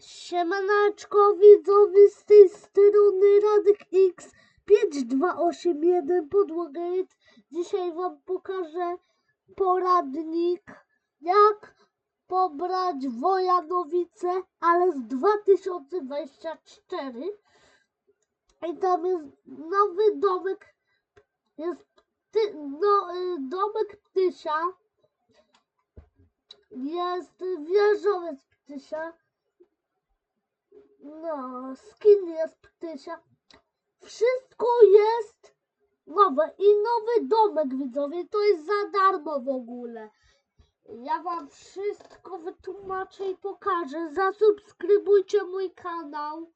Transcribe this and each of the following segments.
Siemaneczko widzowie z tej strony Radek X 5281 Podłogate. Dzisiaj wam pokażę poradnik jak pobrać Wojanowice, ale z 2024 i tam jest nowy domek jest pty, no, y, domek ptysia jest wieżowiec ptysia no, skin jest ptysia. Wszystko jest nowe i nowy domek widzowie, to jest za darmo w ogóle. Ja wam wszystko wytłumaczę i pokażę. Zasubskrybujcie mój kanał,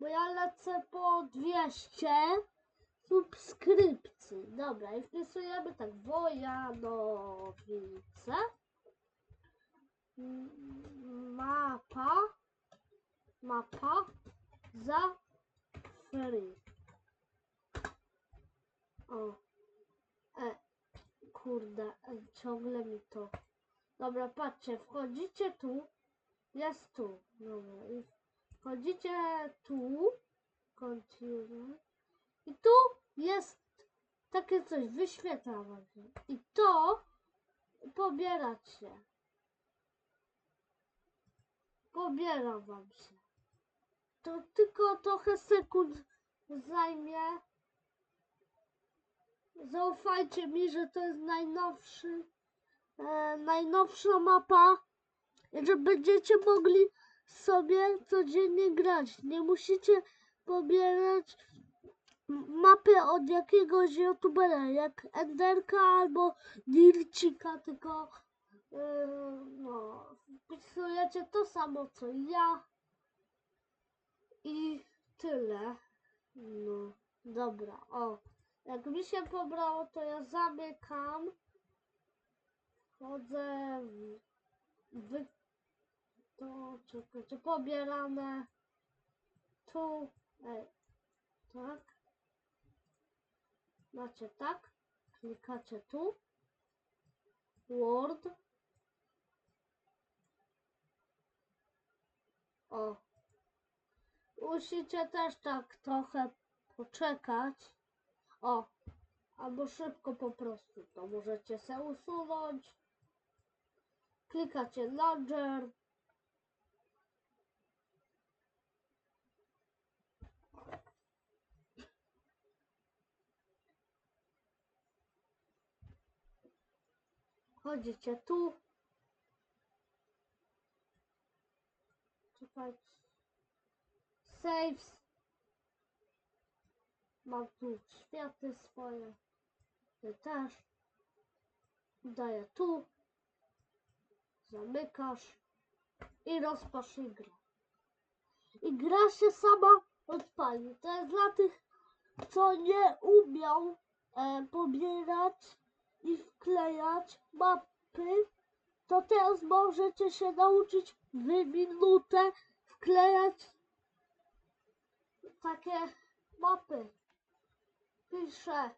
bo ja lecę po 200 subskrypcji. Dobra, i wpisujemy tak Wojanowice. Mapa za free. O. E, kurde, e, ciągle mi to. Dobra, patrzcie, wchodzicie tu. Jest tu. Dobra, i wchodzicie tu. Continue. I tu jest takie coś, wyświetla wam się. I to pobieracie. Pobiera wam się. To tylko trochę sekund zajmie. Zaufajcie mi, że to jest najnowszy, e, najnowsza mapa, i że będziecie mogli sobie codziennie grać. Nie musicie pobierać mapy od jakiegoś youtubera, jak Enderka albo Dircika, tylko yy, no, wpisujecie to samo co ja i tyle. No, dobra, o. Jak mi się pobrało, to ja zamykam. Wchodzę w, wy, to, czekajcie, pobierane. Tu, ej, tak. Macie tak. Klikacie tu. Word. O. Musicie też tak trochę poczekać. O. Albo szybko po prostu. To możecie se usunąć. Klikacie Launcher. Chodzicie tu. Czekajcie. Saves. Mam tu światy swoje. Ty też. Daję tu. Zamykasz. I rozpocznij grę. I gra się sama odpali. To jest dla tych, co nie umiał e, pobierać i wklejać mapy. To teraz możecie się nauczyć w minutę wklejać takie mapy. Piszę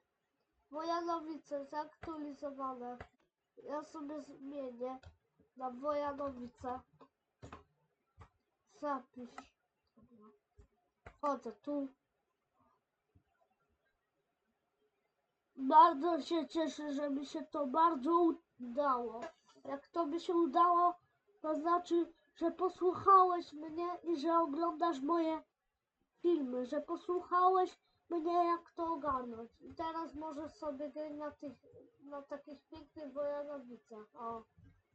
Wojanowice zaktualizowane. Ja sobie zmienię na Wojanowice. Zapisz. Dobra. Chodzę tu. Bardzo się cieszę, że mi się to bardzo udało. Jak to mi się udało, to znaczy, że posłuchałeś mnie i że oglądasz moje filmy, że posłuchałeś mnie jak to ogarnąć. I teraz możesz sobie grać na tych, na takich pięknych wojanowicach. O,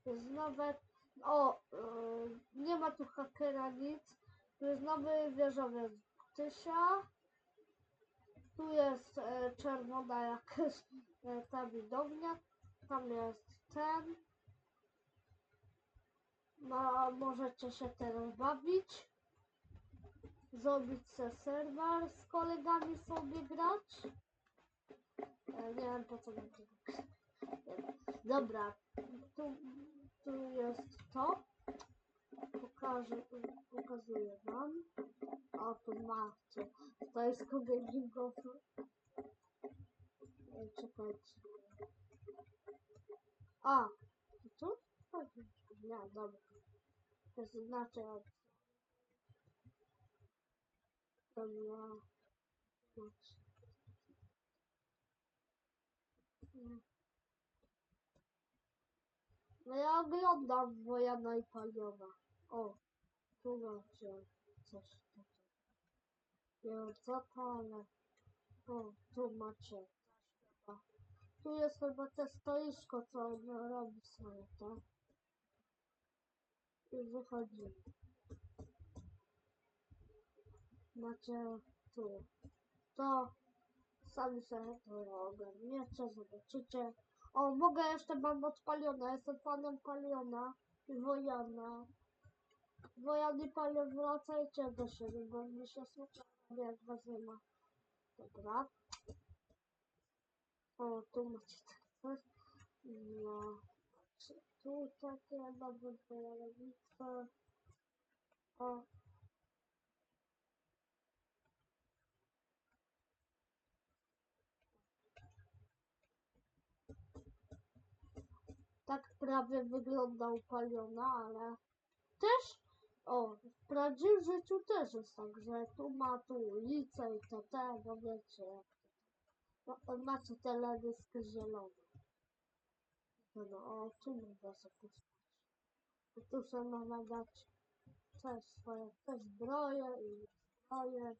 jest nowe, o, yy, nie ma tu hakera nic. Tu jest nowy wieżowiec Tysia. Tu jest e, czerwona jakaś e, ta widownia. Tam jest ten. No, możecie się teraz bawić zrobić se serwer z kolegami sobie grać. E, nie wiem po co mi to. Dobra, tu, tu jest to. Pokażę, pokazuję wam. O, tu macie. To jest gamingofy. E, Czekajcie. A, tu? Nie, dobra. To jest inaczej. Patrz. Nie. No ja oglądam Wojana i Paliona. O, tu macie coś takiego. Nie wiem co to, ale... O, tu macie. Tu jest chyba te stoisko, co on robi sobie, tak? I wychodzi. Macie tu. To sami sobie to ogarniecie, zobaczycie. O, mogę jeszcze mam odpalione, jestem panem Paliona i Wojana. Wojan i Palion, wracajcie do siebie, bo mi się słucha, jak was nie ma. Dobra. O, tu macie tak coś. No. Tu takie pojawice. O. Tak prawie wygląda upaliona, ale też o, w prawdziwym życiu też jest tak, że tu ma tu ulicę i te, te, no wiecie to. No, macie teledysk zielony. No, no, o, tu można zapuszczać. Tu sobie można dać też swoje, też zbroje i zbroje.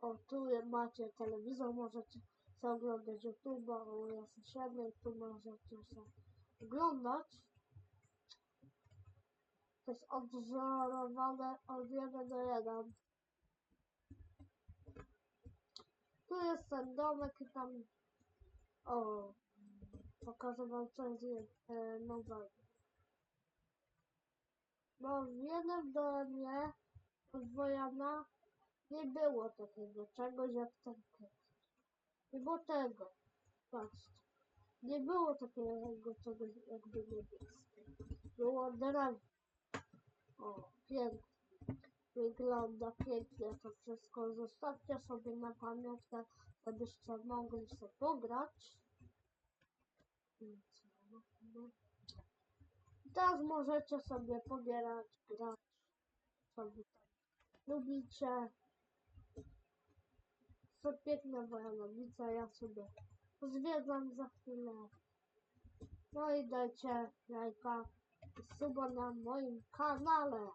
O, tu macie telewizor, możecie sobie oglądać YouTube, o, jest siedem, tu możecie sobie oglądać. To jest odwzorowane od 1 do 1. Tu jest ten domek i tam... O, pokażę wam coś e, nowego. Bo w jednym domie od Wojana nie było takiego czegoś jak ten kek. Było tego. Patrzcie. Nie było takiego czegoś jakby niebieskie. Było drewno. O, pięknie. Wygląda pięknie to wszystko. Zostawcie sobie na pamiątkę, żebyście mogli sobie pograć. Teraz możecie sobie pobierać, grać, co wy tam lubicie. Co piękna Wojanowica, ja sobie zwiedzam za chwilę. No i dajcie lajka i suba na moim kanale.